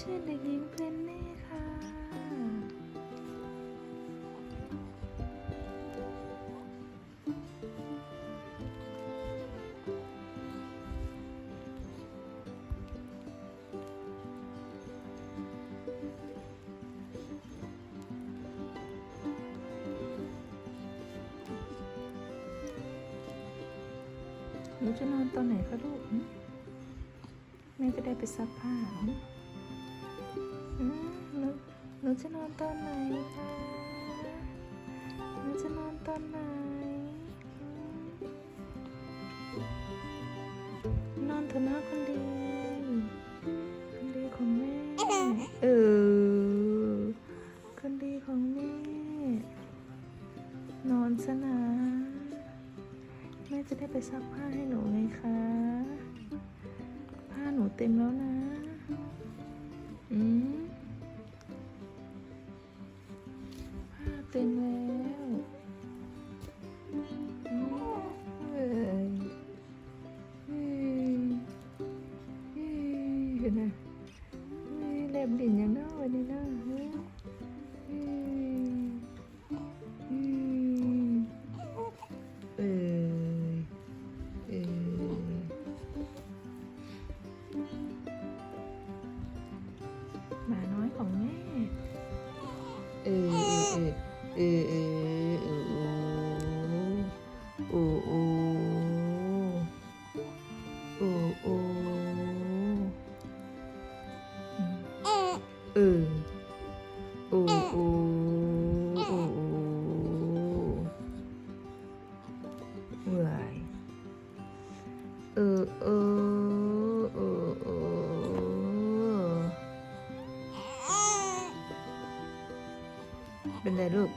ชื่อเด็กหญิงเพนเน่ค่ะ หนูจะนอนตอนไหนคะลูกแม่จะได้ไปซักผ้า หนูหนูจะนอนตอนไหนคะหนูจะนอนตอนไหน นอนเถอะนะคนดี คนดีของแม่ เออ คนดีของแม่ นอนซะนะแม่จะได้ไปซักผ้าให้หนูไงคะ ผ้าหนูเต็มแล้วนะ อืมผ้าเต็มแล้วเอ้ยเฮ้ยเฮ้ยเห็นไหมเฮ้ยแลบดินอย่างน้อวันนี้นะเฮ้ย ออเออเออเออเออโอ้โอ้โอ้โอ้เออ เป็นไรลูก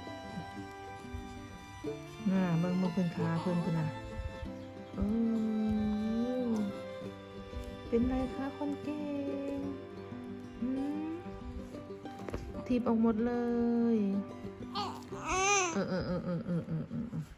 น่าเบิ่งเบิ่งเพิ่นขาเพิ่นเพิ่นน่ะโอ้เป็นไรคะคนเก่งทีบออกหมดเลย เออเออเออเออเออเออเออ